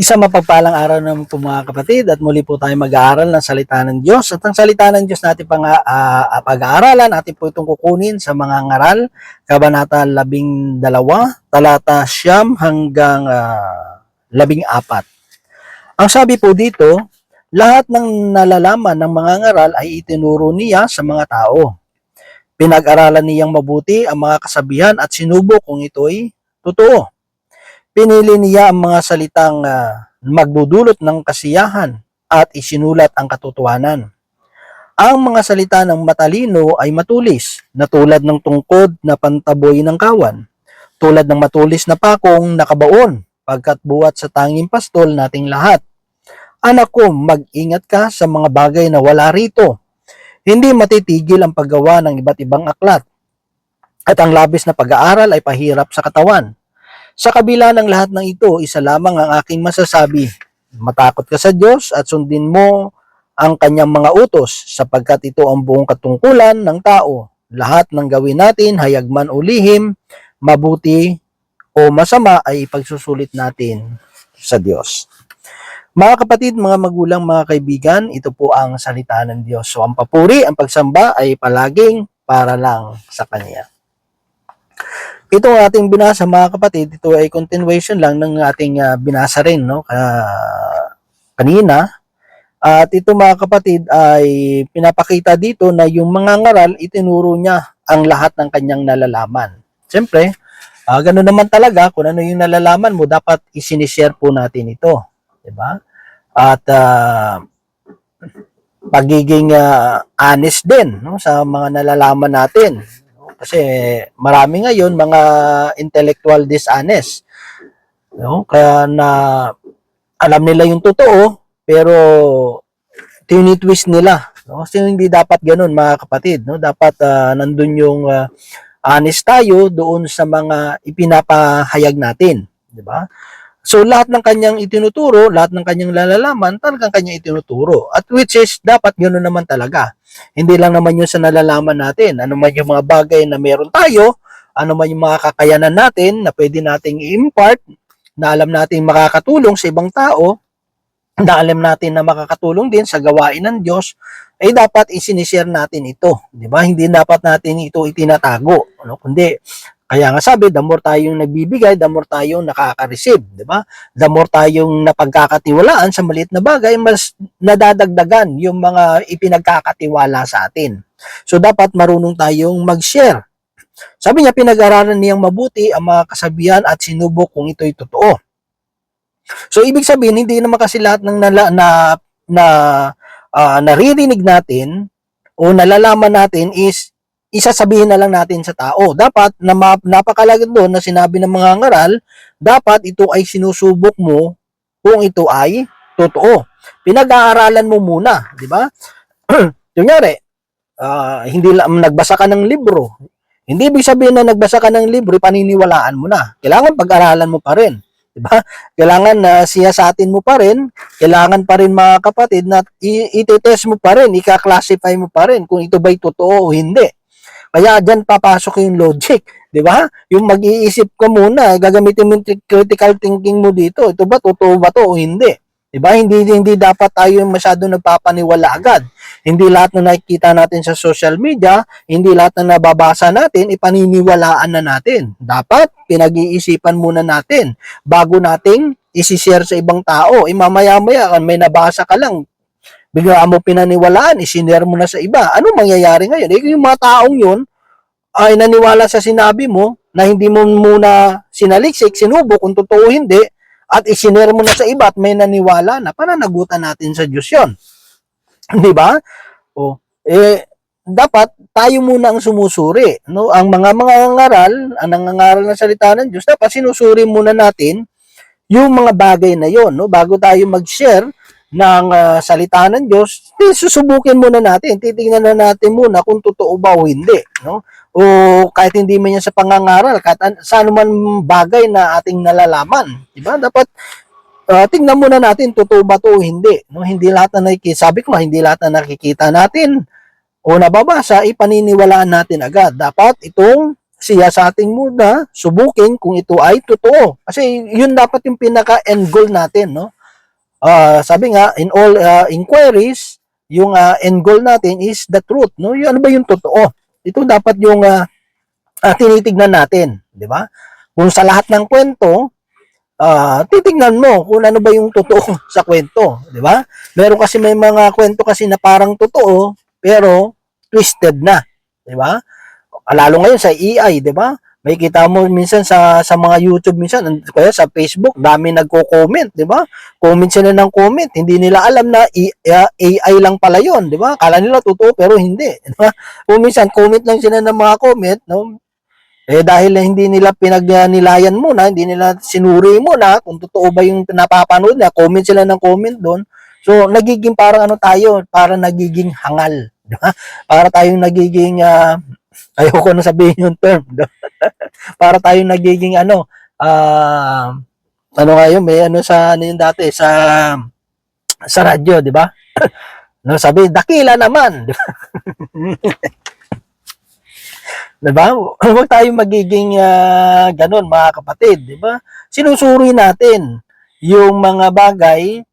Isa mapagpalang araw naman po mga kapatid at muli po tayo mag-aaral ng salita ng Diyos. At ang salita ng Diyos natin pang ah, pag-aaralan, atin po itong kukunin sa mga ngaral, Kabanata 12, talata siyam hanggang ah, labing apat. Ang sabi po dito, lahat ng nalalaman ng mga ngaral ay itinuro niya sa mga tao. Pinag-aralan niyang mabuti ang mga kasabihan at sinubok kung ito'y totoo. Pinili niya ang mga salitang ah, magdudulot ng kasiyahan at isinulat ang katotohanan. Ang mga salita ng matalino ay matulis, na tulad ng tungkod na pantaboy ng kawan, tulad ng matulis na pakong nakabaon, pagkat buwat sa tanging pastol nating lahat. Anak ko, mag-ingat ka sa mga bagay na wala rito. Hindi matitigil ang paggawa ng iba't ibang aklat. At ang labis na pag-aaral ay pahirap sa katawan. Sa kabila ng lahat ng ito, isa lamang ang aking masasabi. Matakot ka sa Diyos at sundin mo ang kanyang mga utos sapagkat ito ang buong katungkulan ng tao. Lahat ng gawin natin, hayag man o lihim, mabuti o masama ay ipagsusulit natin sa Diyos. Mga kapatid, mga magulang, mga kaibigan, ito po ang salita ng Diyos. So ang papuri, ang pagsamba ay palaging para lang sa Kanya. Ito ating binasa mga kapatid, ito ay continuation lang ng ating ah, binasa rin no ka- kanina. At ito mga kapatid ay pinapakita dito na yung mga ngaral itinuro niya ang lahat ng kanyang nalalaman. Siyempre, ah ganun naman talaga kung ano yung nalalaman mo dapat isinishare po natin ito, 'di ba? At ah, pagiging ah, honest din no sa mga nalalaman natin. Kasi marami ngayon mga intellectual dishonest. No? Kaya na alam nila yung totoo pero tinitwist nila. No? Kasi hindi dapat ganun mga kapatid. No? Dapat ah, nandun yung ah, honest tayo doon sa mga ipinapahayag natin. Di ba? So lahat ng kanyang itinuturo, lahat ng kanyang lalalaman, talagang kanya itinuturo. At which is, dapat gano'n naman talaga. Hindi lang naman yun sa nalalaman natin. Ano man yung mga bagay na meron tayo, ano man yung mga kakayanan natin na pwede nating i-impart, na alam natin makakatulong sa ibang tao, na alam natin na makakatulong din sa gawain ng Diyos, ay dapat isinishare natin ito. Di ba? Hindi dapat natin ito itinatago. Ano? Kundi, kaya nga sabi, the more tayong nagbibigay, the more tayong nakaka-receive, di ba? The more tayong napagkakatiwalaan sa maliit na bagay, mas nadadagdagan yung mga ipinagkakatiwala sa atin. So dapat marunong tayong mag-share. Sabi niya, pinag-aralan niyang mabuti ang mga kasabihan at sinubok kung ito'y totoo. So ibig sabihin, hindi naman kasi lahat ng nala, na, na ah, naririnig natin o nalalaman natin is isasabihin na lang natin sa tao. Dapat, na napakalaga doon na sinabi ng mga ngaral, dapat ito ay sinusubok mo kung ito ay totoo. Pinag-aaralan mo muna, di ba? Kunyari, ah, hindi lang nagbasa ka ng libro. Hindi ibig sabihin na nagbasa ka ng libro, paniniwalaan mo na. Kailangan pag-aralan mo pa rin. Di ba? Kailangan na siya sa atin mo pa rin. Kailangan pa rin mga kapatid na itetest mo pa rin, ika-classify mo pa rin kung ito ba'y totoo o hindi. Kaya dyan papasok yung logic, di ba? Yung mag-iisip ka muna, gagamitin mo yung critical thinking mo dito. Ito ba, totoo ba to o hindi? Di ba? Hindi, hindi dapat tayo masyado nagpapaniwala agad. Hindi lahat na nakikita natin sa social media, hindi lahat na nababasa natin, ipaniniwalaan na natin. Dapat, pinag-iisipan muna natin bago nating isishare sa ibang tao. Eh, mamaya-maya, may nabasa ka lang, bigla mo pinaniwalaan, isinare mo na sa iba. Ano mangyayari ngayon? Eh, yung mga taong yun ay naniwala sa sinabi mo na hindi mo muna sinaliksik, sinubo kung totoo hindi, at isinare mo na sa iba at may naniwala na pananagutan natin sa Diyos yun. Di ba? O, eh, dapat tayo muna ang sumusuri. No? Ang mga mga ngaral, ang nangangaral ng salita ng Diyos, dapat sinusuri muna natin yung mga bagay na yon no? bago tayo mag-share ng ah, salita ng Diyos, eh, susubukin muna natin, titingnan na natin muna kung totoo ba o hindi, no? O kahit hindi man yan sa pangangaral, kahit an- sa anuman bagay na ating nalalaman, di ba? Dapat ah, tingnan muna natin totoo ba to o hindi, no? Hindi lahat na nakikita, sabi ko hindi lahat na nakikita natin o nababasa, ipaniniwalaan natin agad. Dapat itong siya sa ating muna subukin kung ito ay totoo. Kasi yun dapat yung pinaka-end goal natin, no? Ah, sabi nga, in all ah, inquiries, yung ah, end goal natin is the truth, no? Yung, ano ba yung totoo? Ito dapat yung ah, ah, tinitignan natin, di ba? Kung sa lahat ng kwento, ah titingnan mo kung ano ba yung totoo sa kwento, di ba? Meron kasi may mga kwento kasi na parang totoo, pero twisted na, di ba? Lalo ngayon sa AI, di ba? May kita mo minsan sa sa mga YouTube minsan, kaya sa Facebook, dami nagko-comment, di ba? Comment sila ng comment, hindi nila alam na uh, AI lang pala 'yon, di ba? Kala nila totoo pero hindi, di ba? Kung minsan comment lang sila ng mga comment, no? Eh dahil hindi nila pinagninilayan muna, hindi nila sinuri muna kung totoo ba yung napapanood na, comment sila ng comment doon. So nagiging parang ano tayo, parang nagiging hangal, di ba? Para tayong nagiging ah, ayoko na sabihin yung term. para tayong nagiging ano, ah ano yun, may ano sa ano yung dati sa sa radyo, di ba? no, sabi, dakila naman, di ba? di ba? Huwag tayong magiging ah, ganun, mga kapatid, di ba? Sinusuri natin yung mga bagay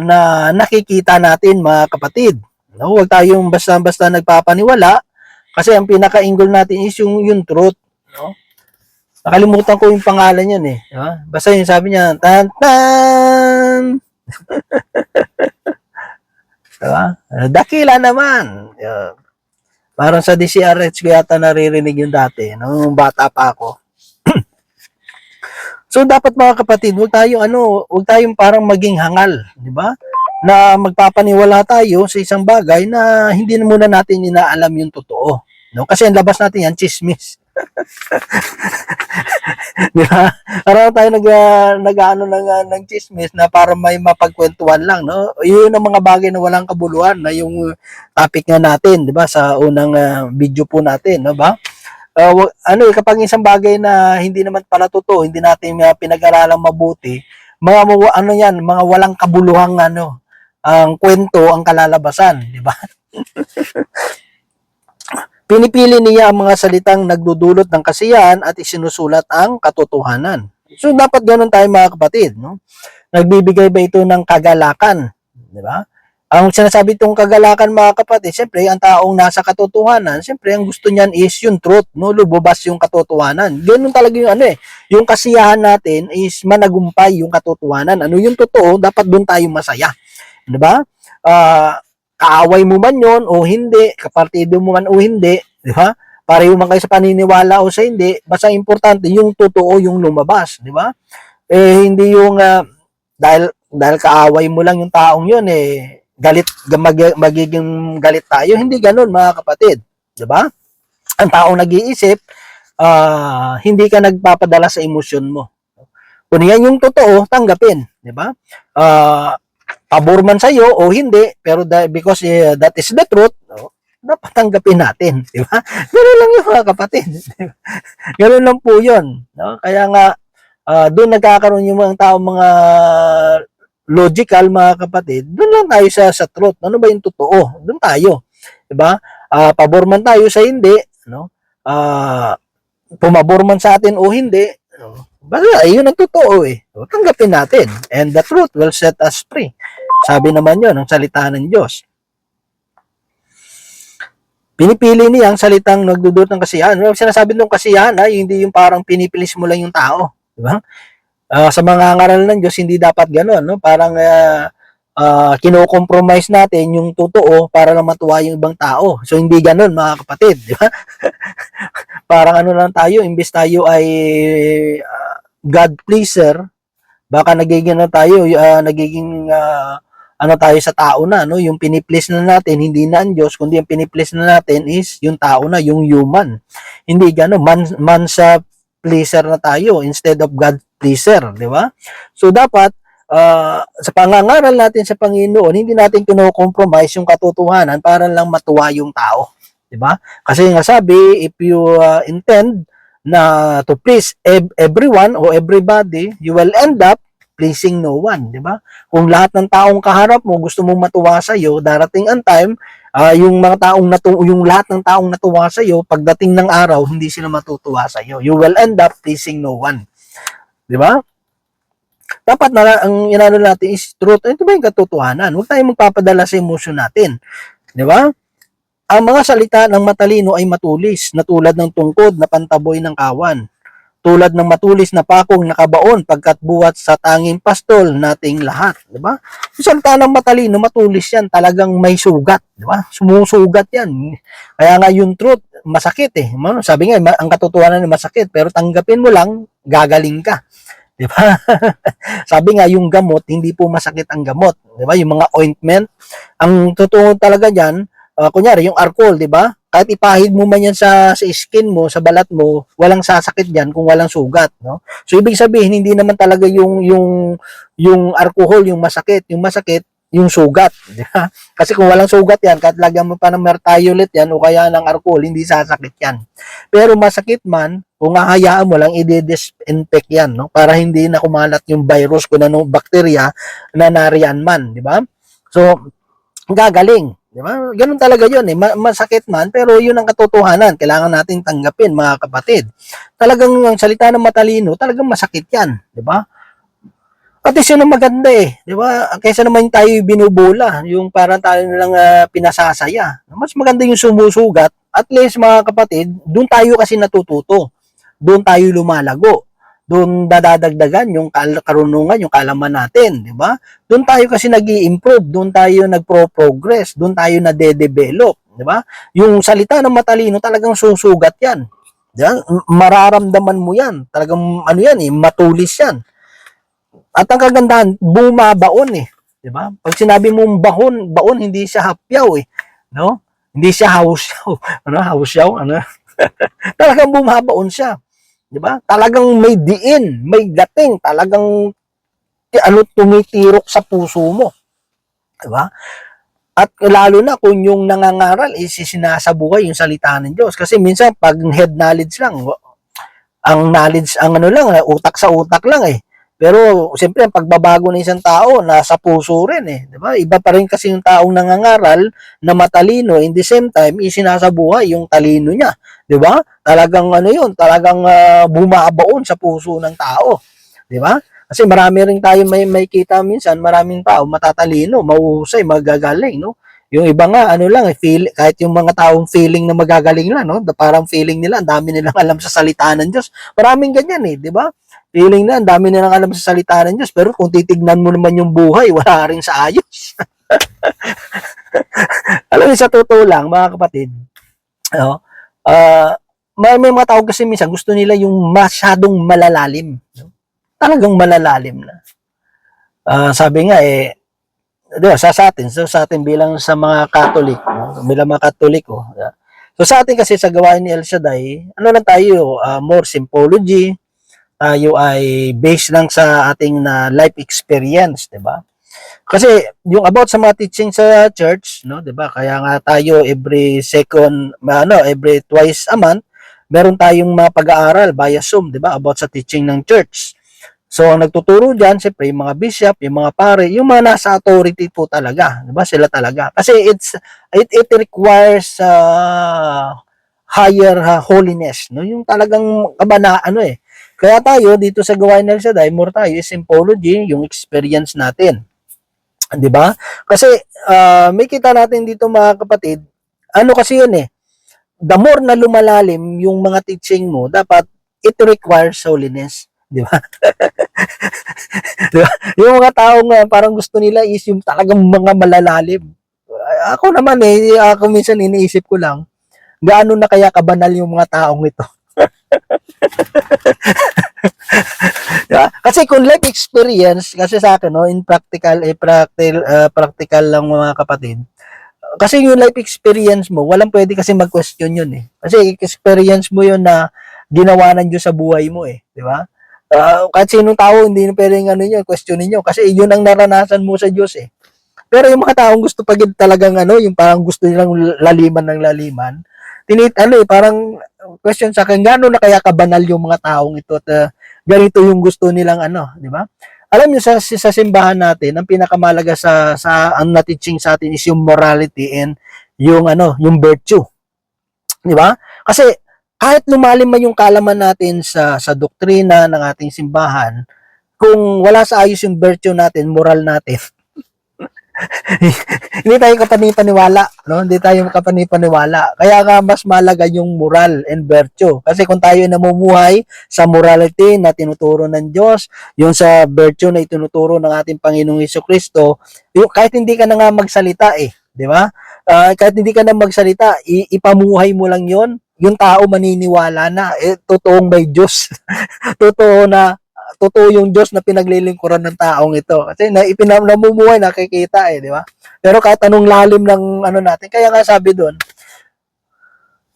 na nakikita natin, mga kapatid. No, huwag tayong basta-basta nagpapaniwala kasi ang pinaka-angle natin is yung yung truth, no? Nakalimutan ko yung pangalan yan eh. Di ba? Basta yung sabi niya, tan tan. diba? Dakila naman. Yeah. Parang sa DCRH ko yata naririnig yung dati, nung bata pa ako. so dapat mga kapatid, huwag tayo ano, huwag tayong parang maging hangal, di ba? Na magpapaniwala tayo sa isang bagay na hindi na muna natin inaalam yung totoo. No? Kasi ang labas natin yan, chismis. Di ba? Parang tayo nag, uh, nag-ano ng, uh, ng chismis na para may mapagkwentuhan lang, no? Yun ang mga bagay na walang kabuluhan na yung topic nga natin, di ba? Sa unang uh, video po natin, no ba? Uh, ano eh, kapag isang bagay na hindi naman pala totoo, hindi natin uh, pinag-aralang mabuti, mga ano yan, mga walang kabuluhang ano, ang kwento ang kalalabasan, di ba? Pinipili niya ang mga salitang nagdudulot ng kasiyahan at isinusulat ang katotohanan. So dapat ganun tayo mga kapatid, no? Nagbibigay ba ito ng kagalakan, di ba? Ang sinasabi itong kagalakan mga kapatid, siyempre ang taong nasa katotohanan, siyempre ang gusto niyan is yung truth, no? Lubobas yung katotohanan. Ganun talaga yung ano eh. Yung kasiyahan natin is managumpay yung katotohanan. Ano yung totoo, dapat doon tayo masaya. Di ba? Ah, kaaway mo man yon o hindi, kapartido mo man o hindi, di ba? Pareho man kayo sa paniniwala o sa hindi, basta importante yung totoo yung lumabas, di ba? Eh hindi yung ah, dahil dahil kaaway mo lang yung taong yun eh galit mag, magiging galit tayo, hindi ganoon mga kapatid, di ba? Ang taong nag-iisip, ah, hindi ka nagpapadala sa emosyon mo. Kung yan yung totoo, tanggapin, di ba? Ah, pabor man sa iyo o hindi, pero da- because eh, that is the truth, no, dapat natin, di ba? Ganun lang yung mga kapatid. di ba? Ganun lang po 'yon, no? Kaya nga ah, doon nagkakaroon yung mga tao mga logical mga kapatid. Doon lang tayo sa sa truth. Ano ba yung totoo? Doon tayo, di ba? Ah, pabor man tayo sa hindi, no? Ah, pumabor man sa atin o hindi, no? Basta, yun ang totoo eh. Tanggapin natin. And the truth will set us free. Sabi naman yun, ang salita ng Diyos. Pinipili niya ang salitang nagdudulot ng kasiyahan. Well, sinasabi nung kasiyahan, ha, hindi yung parang pinipilis mo lang yung tao. Di ba? Ah, sa mga ngaral ng Diyos, hindi dapat gano'n. No? Parang uh, kino-compromise natin yung totoo para lang matuwa yung ibang tao. So, hindi gano'n, mga kapatid. Di ba? parang ano lang tayo, imbes tayo ay ah, God pleaser, baka nagiging ano tayo, ah, nagiging ah, ano tayo sa tao na, no? Yung piniplease na natin, hindi na ang Diyos, kundi yung piniplease na natin is yung tao na, yung human. Hindi gano, man, man sa pleaser na tayo instead of God pleaser, di ba? So, dapat, ah, sa pangangaral natin sa Panginoon, hindi natin kino-compromise yung katotohanan para lang matuwa yung tao. Di ba? Kasi nga sabi, if you ah, intend na to please ev- everyone or everybody, you will end up pleasing no one, di ba? Kung lahat ng taong kaharap mo gusto mong matuwa sa iyo, darating ang time ah, yung mga taong natu yung lahat ng taong natuwa sa iyo, pagdating ng araw, hindi sila matutuwa sa iyo. You will end up pleasing no one. Di ba? Dapat na ang inano natin is truth. Ito ba yung katotohanan? Huwag tayong magpapadala sa emosyon natin. Di ba? Ang mga salita ng matalino ay matulis, na tulad ng tungkod na pantaboy ng kawan. Tulad ng matulis na pakong nakabaon pagkat buhat sa tanging pastol nating lahat. Di ba? Yung salita ng matalino, matulis yan. Talagang may sugat. Di ba? Sumusugat yan. Kaya nga yung truth, masakit eh. Sabi nga, ang katotohanan ay masakit. Pero tanggapin mo lang, gagaling ka. Di ba? Sabi nga, yung gamot, hindi po masakit ang gamot. Di ba? Yung mga ointment, ang totoo talaga dyan, ah, kunyari, yung alcohol, di ba? Kahit ipahid mo man yan sa, sa skin mo, sa balat mo, walang sasakit dyan kung walang sugat, no? So, ibig sabihin, hindi naman talaga yung, yung, yung alcohol, yung masakit. Yung masakit, yung sugat, di ba? Kasi kung walang sugat yan, kahit lagyan mo pa ng mertiolate yan, o kaya ng alcohol, hindi sasakit yan. Pero masakit man, kung hahayaan mo lang, i-disinfect yan, no? Para hindi na kumalat yung virus kung anong bakterya na nariyan man, di ba? So, gagaling, di ba? Ganun talaga yun, eh. Ma- masakit man, pero yun ang katotohanan. Kailangan nating tanggapin, mga kapatid. Talagang ang salita ng matalino, talagang masakit yan, di ba? At least yun maganda eh, di ba? Kaysa naman tayo binubula, yung parang tayo nilang ah, pinasasaya. Mas maganda yung sumusugat. At least mga kapatid, doon tayo kasi natututo. Doon tayo lumalago. Doon dadadagdagan yung karunungan, yung kalaman natin, di ba? Doon tayo kasi nag improve doon tayo nagpro-progress, doon tayo na-develop, di ba? Yung salita ng matalino talagang susugat yan. Di ba? Mararamdaman mo yan. Talagang ano yan eh, matulis yan. At ang kagandahan, bumabaon eh. 'Di ba? Pag sinabi mong bahon, baon hindi siya hapyaw eh, no? Hindi siya hawsyaw. Ano, hawsyaw, ano? talagang bumabaon siya. 'Di ba? Talagang may diin, may gating, talagang ano tumitirok sa puso mo. 'Di ba? At lalo na kung yung nangangaral is sinasabuhay yung salita ng Diyos. Kasi minsan pag head knowledge lang, ang knowledge, ang ano lang, utak sa utak lang eh. Pero siyempre ang pagbabago ng isang tao nasa puso rin eh, 'di ba? Iba pa rin kasi yung taong nangangaral na matalino in the same time isinasabuhay yung talino niya, 'di ba? Talagang ano 'yun, talagang ah, bumabaon sa puso ng tao, 'di ba? Kasi marami rin tayo may may kita minsan, maraming tao matatalino, mahuhusay, magagaling, no? Yung iba nga ano lang, eh, feel, kahit yung mga taong feeling na magagaling lang, no? Parang feeling nila, ang dami nilang alam sa salita ng Diyos. Maraming ganyan eh, di ba? feeling na, ang dami nilang alam sa salita ng Diyos. Pero kung titignan mo naman yung buhay, wala rin sa ayos. alam mo, sa totoo lang, mga kapatid, ano, ah, may, may mga tao kasi minsan gusto nila yung masyadong malalalim. No? Talagang malalalim na. Ah, sabi nga eh, sa, sa atin, so, sa atin bilang sa mga Catholic, no? bilang mga Katoliko, yeah. so sa atin kasi sa gawain ni El Shaddai, ano lang tayo, ah, more symbology, tayo ay based lang sa ating na life experience, 'di ba? Kasi yung about sa mga teaching sa church, no, 'di ba? Kaya nga tayo every second, ano, every twice a month, meron tayong mga pag-aaral via Zoom, 'di ba? About sa teaching ng church. So, ang nagtuturo diyan, siyempre, yung mga bishop, yung mga pare, yung mga nasa authority po talaga, 'di ba? Sila talaga. Kasi it's it, it requires uh, higher uh, holiness, no? Yung talagang kabana ano eh, kaya tayo dito sa gawain ng Shaddai, more tayo is symbology, yung experience natin. 'Di ba? Kasi ah, may kita natin dito mga kapatid, ano kasi yun eh, the more na lumalalim yung mga teaching mo, dapat it requires holiness. Di ba? Di ba? Yung mga tao nga, parang gusto nila is yung talagang mga malalalim. Ako naman eh, ako minsan iniisip ko lang, gaano na kaya kabanal yung mga taong ito? Diba? Kasi kung life experience, kasi sa akin, no, in practical, eh, practical, uh, practical lang mga kapatid, kasi yung life experience mo, walang pwede kasi mag-question yun eh. Kasi experience mo yun na ginawa ng Diyos sa buhay mo eh. Di ba? Ah, kahit sinong tao, hindi na pwedeng ano yun, questionin nyo. Kasi yun ang naranasan mo sa Diyos eh. Pero yung mga taong gusto pag talagang ano, yung parang gusto nilang laliman ng laliman, tinit ano eh, parang question sa akin, gaano na kaya kabanal yung mga taong ito at uh, ganito yung gusto nilang ano, di ba? alam niyo sa sa simbahan natin, ang pinakamalaga sa sa ang na-teaching sa atin is yung morality and yung ano, yung virtue. 'Di ba? Kasi kahit lumalim man yung kalaman natin sa sa doktrina ng ating simbahan, kung wala sa ayos yung virtue natin, moral natin, hindi tayo kapanipaniwala, no? Hindi tayo kapanipaniwala. Kaya nga mas malaga yung moral and virtue. Kasi kung tayo ay namumuhay sa morality na tinuturo ng Diyos, yung sa virtue na itinuturo ng ating Panginoong Hesus Kristo, yung kahit hindi ka na nga magsalita eh, di ba? Ah, kahit hindi ka na magsalita, ipamuhay mo lang 'yon. Yung tao maniniwala na eh, totoong may Diyos. Totoo na totoo yung Diyos na pinaglilingkuran ng taong ito. Kasi na ipinam nakikita eh, di ba? Pero kahit anong lalim ng ano natin, kaya nga sabi doon,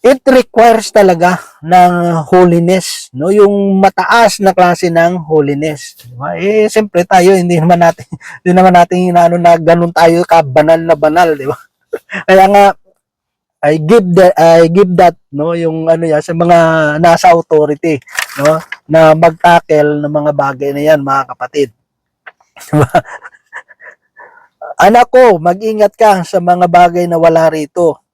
it requires talaga ng holiness, no? Yung mataas na klase ng holiness, di ba? Eh siyempre tayo hindi naman natin hindi naman natin inaano na ganun tayo ka banal na banal, di ba? kaya nga I give that I give that no yung ano yan sa mga nasa authority no na magtakel ng mga bagay na yan mga kapatid. Diba? Anak ko, mag-ingat ka sa mga bagay na wala rito.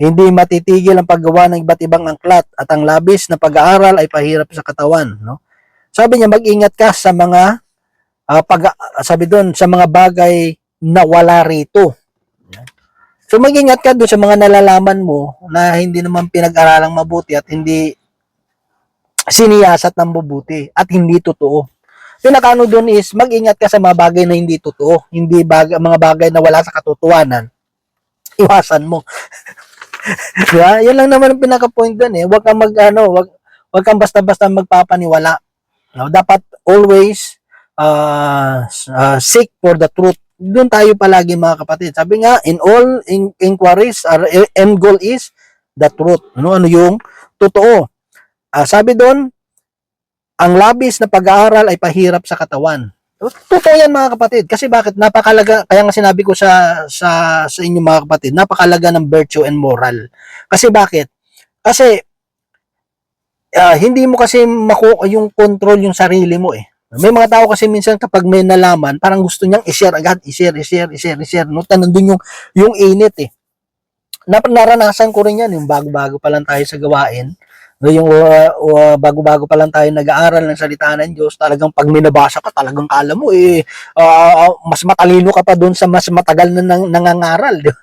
Hindi matitigil ang paggawa ng iba't ibang angklat at ang labis na pag-aaral ay pahirap sa katawan, no? Sabi niya, mag-ingat ka sa mga ah, pag sabi doon sa mga bagay na wala rito. So mag-ingat ka doon sa mga nalalaman mo na hindi naman pinag-aralang mabuti at hindi siniyasat ng mabuti at hindi totoo. Pinakano doon is mag-ingat ka sa mga bagay na hindi totoo, hindi bag mga bagay na wala sa katotohanan. Iwasan mo. Diba? Yan lang naman ang pinaka-point doon eh. Huwag kang mag ano, wag wag kang basta-basta magpapaniwala. No, dapat always uh, uh, seek for the truth. Doon tayo palagi mga kapatid. Sabi nga, in all in- inquiries, our end goal is the truth. Ano, ano yung totoo. Ah, sabi doon, ang labis na pag-aaral ay pahirap sa katawan. Totoo yan mga kapatid. Kasi bakit? Napakalaga, kaya nga sinabi ko sa, sa, sa inyo mga kapatid, napakalaga ng virtue and moral. Kasi bakit? Kasi, ah, hindi mo kasi maku yung control yung sarili mo eh. May mga tao kasi minsan kapag may nalaman, parang gusto niyang i-share agad, i-share, i-share, i-share, i-share. No? Nandun yung, yung init eh. Nap naranasan ko rin yan, yung bago-bago pa lang tayo sa gawain. No, yung uh, uh, bago-bago pa lang tayo nag-aaral ng salita ng Diyos, talagang pag minabasa ka, talagang kala mo eh, uh, mas matalino ka pa doon sa mas matagal na nang, nangangaral. Di ba?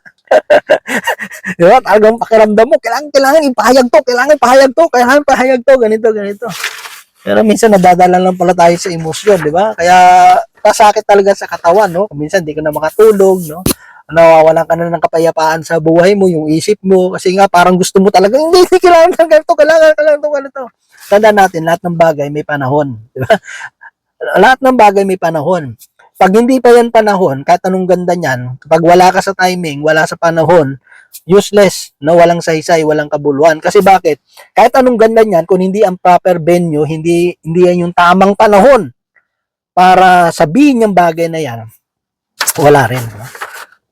di ba? Talagang pakiramdam mo, kailangan, kailangan ipahayag to, kailangan ipahayag to, kailangan ipahayag to, ganito, ganito. Pero minsan nadadala lang pala tayo sa emosyon, di ba? Kaya kasakit talaga sa katawan, no? Minsan di ka na makatulog, no? nawawalan ka na ng kapayapaan sa buhay mo, yung isip mo, kasi nga parang gusto mo talaga, hindi, hindi kailangan ng ganito, kailangan, kailangan to, ganito. Tanda natin, lahat ng bagay may panahon. Di ba? lahat ng bagay may panahon. Pag hindi pa yan panahon, kahit anong ganda niyan, kapag wala ka sa timing, wala sa panahon, useless, no, walang saysay, walang kabuluhan. Kasi bakit? Kahit anong ganda niyan, kung hindi ang proper venue, hindi hindi yan yung tamang panahon para sabihin yung bagay na yan, wala rin. No?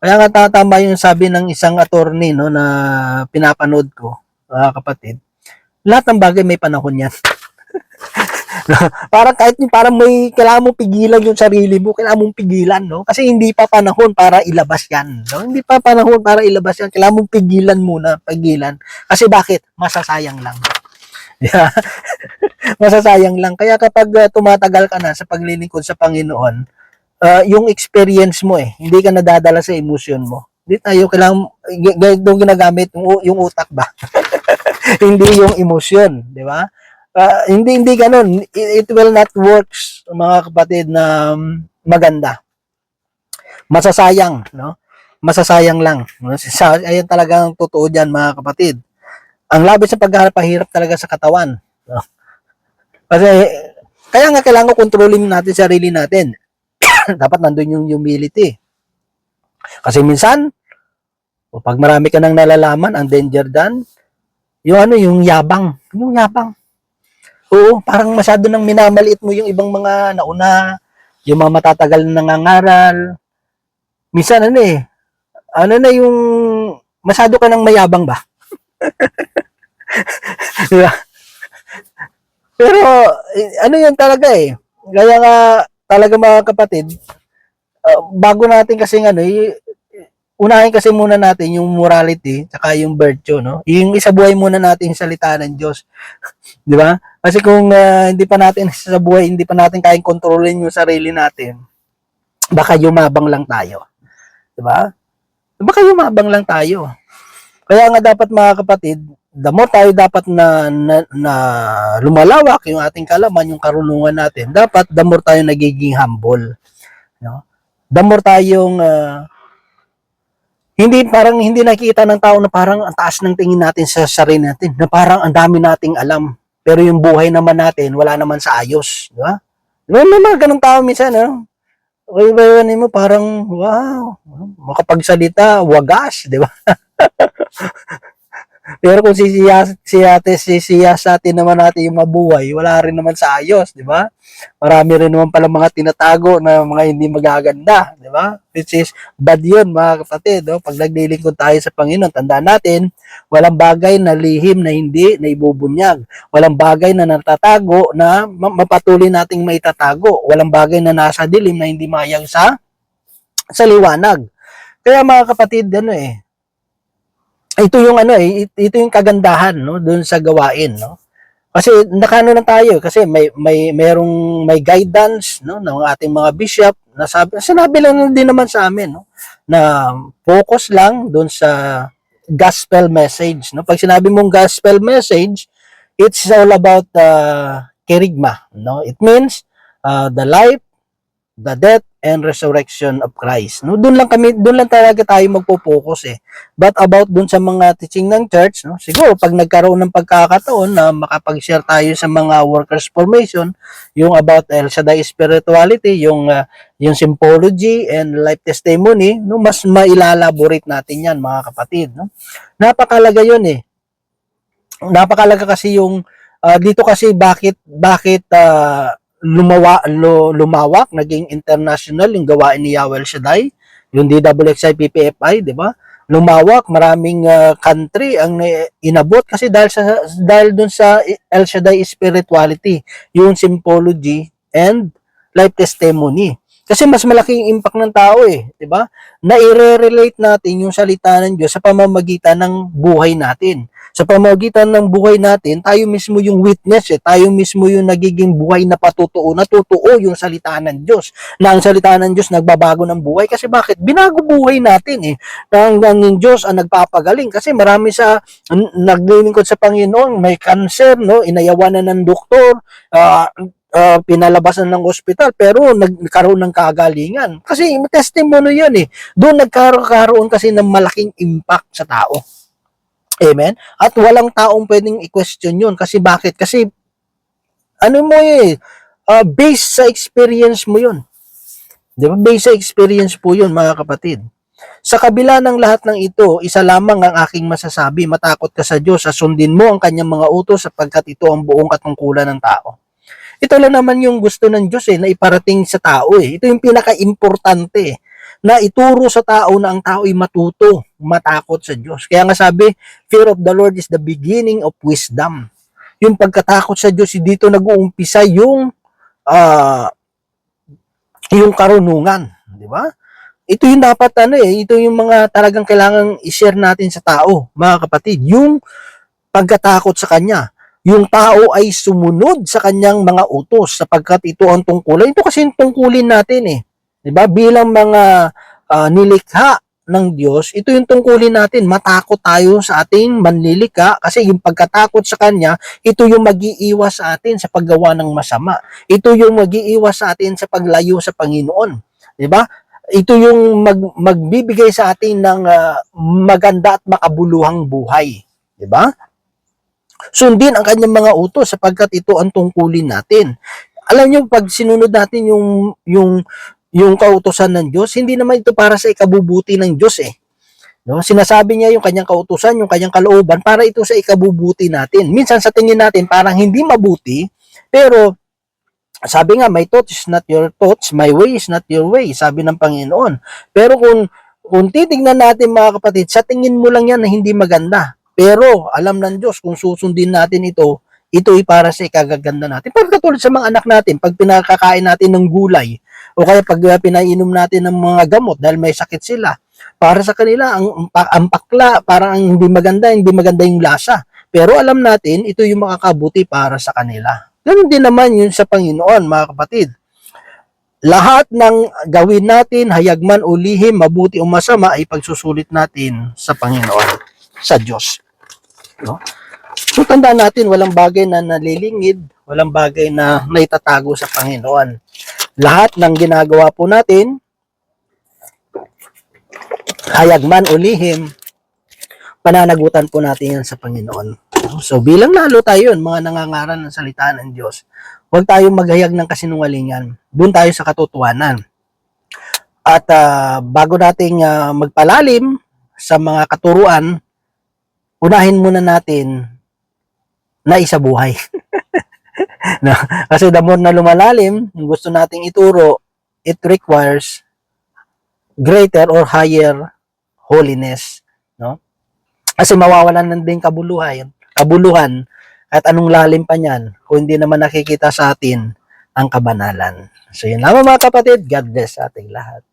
Kaya nga tatama yung sabi ng isang attorney no, na pinapanood ko, mga kapatid. Lahat ng bagay may panahon yan. parang kahit parang may kailangan mong pigilan yung sarili mo, kailangan mong pigilan, no? Kasi hindi pa panahon para ilabas yan, no? Hindi pa panahon para ilabas yan. Kailangan mong pigilan muna, pigilan. Kasi bakit? Masasayang lang. Yeah. Masasayang lang. Kaya kapag uh, tumatagal ka na sa paglilingkod sa Panginoon, uh, yung experience mo eh, hindi ka nadadala sa emotion mo. Hindi tayo kailangan, g- ganito ginagamit yung, yung utak ba? hindi yung emotion, di ba? Ah, hindi hindi ganun. It, it will not works, mga kapatid na um, maganda. Masasayang, no? Masasayang lang. ayun talagang totoo diyan, mga kapatid. Ang labis sa pagharap pahirap talaga sa katawan. No? Kasi kaya nga kailangan kontrolin natin sarili natin. Dapat nandun yung humility. Kasi minsan, pag marami ka nang nalalaman, ang danger dan, yung ano, yung yabang. Yung yabang. Oo, parang masyado nang minamaliit mo yung ibang mga nauna, yung mga matatagal na nangangaral. Minsan ano eh, ano na yung masyado ka nang mayabang ba? Di ba? Pero eh, ano yun talaga eh. Kaya nga talaga mga kapatid, uh, bago natin kasi ano, y- unahin kasi muna natin yung morality tsaka yung virtue, no? Yung isabuhay muna natin yung salita ng Diyos. 'Di ba? Kasi kung ah, hindi pa natin sa buhay, hindi pa natin kayang kontrolin yung sarili natin, baka yumabang lang tayo. 'Di ba? Baka yumabang lang tayo. Kaya nga dapat mga kapatid, the more tayo dapat na, na, na lumalawak yung ating kalaman, yung karunungan natin, dapat the more tayo nagiging humble. No? The more tayong ah, hindi parang hindi nakikita ng tao na parang ang taas ng tingin natin sa sarili natin, na parang ang dami nating alam. Pero yung buhay naman natin, wala naman sa ayos. Di ba? May, may mga ganong tao minsan, no? Okay ba yun mo parang, wow, makapagsalita, wagas, di ba? Pero kung sisiya, siyate, sisiyasatin naman natin yung mabuhay, wala rin naman sa ayos, di ba? Marami rin naman pala mga tinatago na mga hindi magaganda, di ba? Which is bad yun, mga kapatid. No? Pag naglilingkod tayo sa Panginoon, tandaan natin, walang bagay na lihim na hindi na ibubunyag. Walang bagay na natatago na ma- mapatuloy nating maitatago. Walang bagay na nasa dilim na hindi mayang sa sa liwanag. Kaya mga kapatid, ano eh, ito yung ano eh, it- ito yung kagandahan no doon sa gawain no. Kasi nakano lang tayo kasi may may merong may guidance no ng ating mga bishop na sabi sinabi lang din naman sa amin no na focus lang doon sa gospel message no. Pag sinabi mong gospel message, it's all about uh, kerygma no. It means uh, the life, the death and resurrection of Christ. No, doon lang kami, doon lang talaga tayo magpo-focus eh. But about doon sa mga teaching ng church, no, siguro pag nagkaroon ng pagkakataon na makapag-share tayo sa mga workers formation, yung about El Shaddai spirituality, yung uh, yung symbology and life testimony, no, mas mailalaborate natin 'yan, mga kapatid, no. Napakalaga 'yun eh. Napakalaga kasi yung ah, dito kasi bakit bakit ah, lumawa, lu- lumawak, naging international yung gawain ni Yahweh El Shaddai, yung DWXI PPFI, di ba? Lumawak, maraming ah, country ang na- inabot kasi dahil sa dahil dun sa El Shaddai spirituality, yung symbology and life testimony. Kasi mas malaking impact ng tao eh, 'di ba? Na i-relate natin yung salita ng Diyos sa pamamagitan ng buhay natin. Sa pamamagitan ng buhay natin, tayo mismo yung witness eh. Tayo mismo yung nagiging buhay na patutuo, natutuo yung salita ng Diyos. Na ang salita ng Diyos nagbabago ng buhay. Kasi bakit? Binago buhay natin eh. Nang ang ng Diyos ang nagpapagaling. Kasi marami sa naglilingkod sa Panginoon, may cancer, no? inayawan na ng doktor, ah, ah, pinalabasan ng ospital, pero nagkaroon ng kagalingan. Kasi testimony yun eh. Doon nagkaroon kasi ng malaking impact sa tao. Amen? At walang taong pwedeng i-question yun. Kasi bakit? Kasi, ano mo eh, ah, based sa experience mo yun. Di ba? Based sa experience po yun, mga kapatid. Sa kabila ng lahat ng ito, isa lamang ang aking masasabi, matakot ka sa Diyos, sundin mo ang kanyang mga utos sapagkat ito ang buong katungkulan ng tao. Ito lang naman yung gusto ng Diyos eh, na iparating sa tao eh. Ito yung pinaka-importante eh, na ituro sa tao na ang tao ay matuto, matakot sa Diyos. Kaya nga sabi, fear of the Lord is the beginning of wisdom. Yung pagkatakot sa Diyos, dito nag-uumpisa yung ah yung karunungan, di ba? Ito yung dapat ano eh, ito yung mga talagang kailangang i-share natin sa tao, mga kapatid, yung pagkatakot sa kanya. Yung tao ay sumunod sa kanyang mga utos sapagkat ito ang tungkulin. Ito kasi yung tungkulin natin eh. 'Di ba? Bilang mga ah, nilikha ng Diyos, ito yung tungkulin natin. Matakot tayo sa ating manlilikha kasi yung pagkatakot sa Kanya, ito yung mag-iiwas sa atin sa paggawa ng masama. Ito yung mag-iiwas sa atin sa paglayo sa Panginoon. 'Di ba? Ito yung mag, magbibigay sa atin ng ah, maganda at makabuluhang buhay. 'Di ba? Sundin ang kanyang mga utos sapagkat ito ang tungkulin natin. Alam niyo pag sinunod natin yung yung yung kautusan ng Diyos, hindi naman ito para sa ikabubuti ng Diyos eh. No? Sinasabi niya yung kanyang kautusan, yung kanyang kalooban para ito sa ikabubuti natin. Minsan sa tingin natin parang hindi mabuti, pero sabi nga, my thoughts is not your thoughts, my way is not your way, sabi ng Panginoon. Pero kung kung titignan natin mga kapatid, sa tingin mo lang yan na hindi maganda. Pero alam ng Diyos kung susundin natin ito, ito'y para sa ikagaganda natin. Pagkatulad sa mga anak natin, pag pinakakain natin ng gulay, o kaya pag uh, pinainom natin ng mga gamot dahil may sakit sila, para sa kanila, ang, ang, pakla, parang ang hindi maganda, hindi maganda yung lasa. Pero alam natin, ito yung makakabuti para sa kanila. Ganun din naman yun sa Panginoon, mga kapatid. Lahat ng gawin natin, hayagman o lihim, mabuti o masama, ay pagsusulit natin sa Panginoon, sa Diyos. No? So tandaan natin, walang bagay na nalilingid, walang bagay na naitatago sa Panginoon. Lahat ng ginagawa po natin, hayagman o lihim, pananagutan po natin yan sa Panginoon. So bilang lalo tayo yun, mga nangangaral ng salita ng Diyos, huwag tayong maghayag ng kasinungalingan. Doon tayo sa katotohanan. At ah, bago nating ah, magpalalim sa mga katuruan, unahin muna natin na isa buhay. no? Kasi the more na lumalalim, gusto nating ituro, it requires greater or higher holiness. No? Kasi mawawalan na din kabuluhan, kabuluhan at anong lalim pa niyan kung hindi naman nakikita sa atin ang kabanalan. So yun lamang mga kapatid, God bless sa ating lahat.